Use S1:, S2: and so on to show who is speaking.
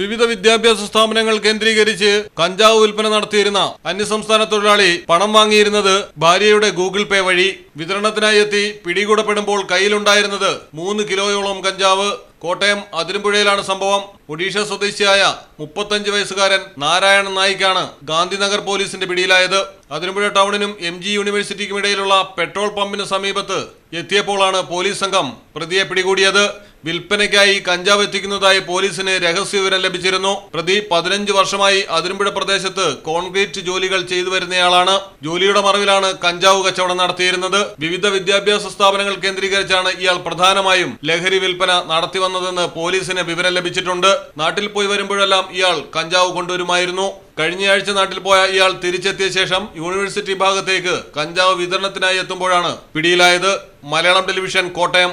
S1: വിവിധ വിദ്യാഭ്യാസ സ്ഥാപനങ്ങൾ കേന്ദ്രീകരിച്ച് കഞ്ചാവ് വിൽപ്പന നടത്തിയിരുന്ന അന്യസംസ്ഥാന തൊഴിലാളി പണം വാങ്ങിയിരുന്നത് ഭാര്യയുടെ ഗൂഗിൾ പേ വഴി വിതരണത്തിനായി എത്തി പിടികൂടപ്പെടുമ്പോൾ കയ്യിലുണ്ടായിരുന്നത് മൂന്ന് കിലോയോളം കഞ്ചാവ്. കോട്ടയം അതിരമ്പുഴയിലാണ് സംഭവം. ഒഡീഷ സ്വദേശിയായ മുപ്പത്തഞ്ച് വയസ്സുകാരൻ നാരായണൻ നായിക്കാണ് ഗാന്ധിനഗർ പോലീസിന്റെ പിടിയിലായത്. അതിരമ്പുഴ ടൗണിനും എം ജി യൂണിവേഴ്സിറ്റിക്കും ഇടയിലുള്ള പെട്രോൾ പമ്പിന് സമീപത്ത് എത്തിയപ്പോഴാണ് പോലീസ് സംഘം പ്രതിയെ പിടികൂടിയത്. വിൽപ്പനയ്ക്കായി കഞ്ചാവ് എത്തിക്കുന്നതായി പോലീസിന് രഹസ്യവിവരം ലഭിച്ചിരുന്നു. പ്രതി പതിനഞ്ച് വർഷമായി അതിരമ്പുഴ പ്രദേശത്ത് കോൺക്രീറ്റ് ജോലികൾ ചെയ്തു വരുന്നയാളാണ്. ജോലിയുടെ മറവിലാണ് കഞ്ചാവ് കച്ചവടം നടത്തിയിരുന്നത്. വിവിധ വിദ്യാഭ്യാസ സ്ഥാപനങ്ങൾ കേന്ദ്രീകരിച്ചാണ് ഇയാൾ പ്രധാനമായും ലഹരി വിൽപ്പന നടത്തി വന്നതെന്ന് പോലീസിന് വിവരം ലഭിച്ചിട്ടുണ്ട്. നാട്ടിൽ പോയി വരുമ്പോഴെല്ലാം ഇയാൾ കഞ്ചാവ് കൊണ്ടുവരുമായിരുന്നു. കഴിഞ്ഞയാഴ്ച നാട്ടിൽ പോയ ഇയാൾ തിരിച്ചെത്തിയ ശേഷം യൂണിവേഴ്സിറ്റി ഭാഗത്തേക്ക് കഞ്ചാവ് വിതരണത്തിനായി എത്തുമ്പോഴാണ് പിടിയിലായത്. മലയാളം ടെലിവിഷൻ കോട്ടയം.